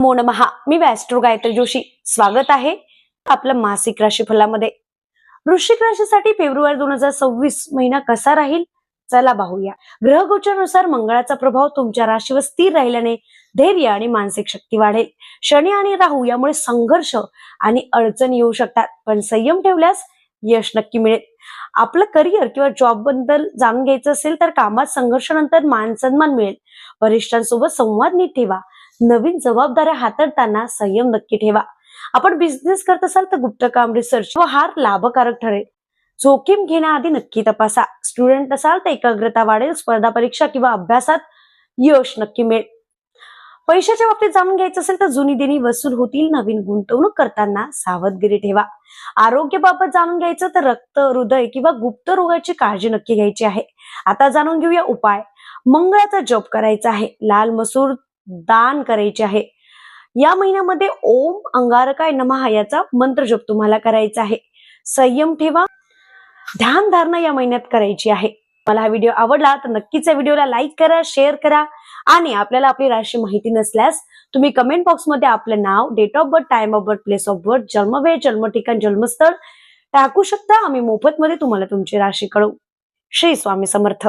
मोन महा मी वॅस्ट्रो गायत्री जोशी. स्वागत आहे आपलं मासिक राशीफलामध्ये. वृश्चिक राशीसाठी फेब्रुवारी दोन हजार सव्वीस महिना कसा राहील? चला पाहूया. ग्रहगोचरानुसार मंगळाचा प्रभाव तुमच्या राशीवर स्थिर राहिल्याने धैर्य आणि मानसिक शक्ती वाढेल. शनी आणि राहू यामुळे संघर्ष आणि अडचणी येऊ शकतात पण संयम ठेवल्यास यश नक्की मिळेल. आपलं करिअर किंवा जॉबबद्दल जाणून घ्यायचं असेल तर कामात संघर्षानंतर मान सन्मान मिळेल. वरिष्ठांसोबत संवाद नीट ठेवा. नवीन जबाबदाऱ्या हाताळताना संयम नक्की ठेवा. आपण बिझनेस करत असाल तर गुप्त काम रिसर्च व हार लाभकारक ठरेल. जोखीम घेण्याआधी नक्की तपासा. स्टुडंट असाल तर एकाग्रता वाढेल स्पर्धा परीक्षा किंवा अभ्यासात यश नक्की मिळेल. पैशाच्या बाबतीत जाणून घ्यायचं असेल तर जुनी देणी वसूल होतील. नवीन गुंतवणूक करताना सावधगिरी ठेवा. आरोग्याबाबत जाणून घ्यायचं तर रक्त हृदय किंवा गुप्त रोगाची काळजी नक्की घ्यायची आहे. आता जाणून घेऊया उपाय. मंगळाचा जप करायचा आहे. लाल मसूर दान करायचे आहे. या महिन्यामध्ये ओम अंगारकाय नमः याचा मंत्र जप तुम्हाला करायचा आहे. संयम ठेवा. ध्यान धारणा या महिन्यात करायची आहे. मला हा व्हिडिओ आवडला तर नक्कीच या व्हिडिओला लाईक करा शेअर करा आणि आपल्याला आपली राशी माहिती नसल्यास तुम्ही कमेंट बॉक्समध्ये आपलं नाव date of birth time of birth place of birth जन्मवेळ जन्म ठिकाण जन्मस्थळ टाकू शकता. आम्ही मोफत मध्ये तुम्हाला तुमची राशी कळवू. श्री स्वामी समर्थ.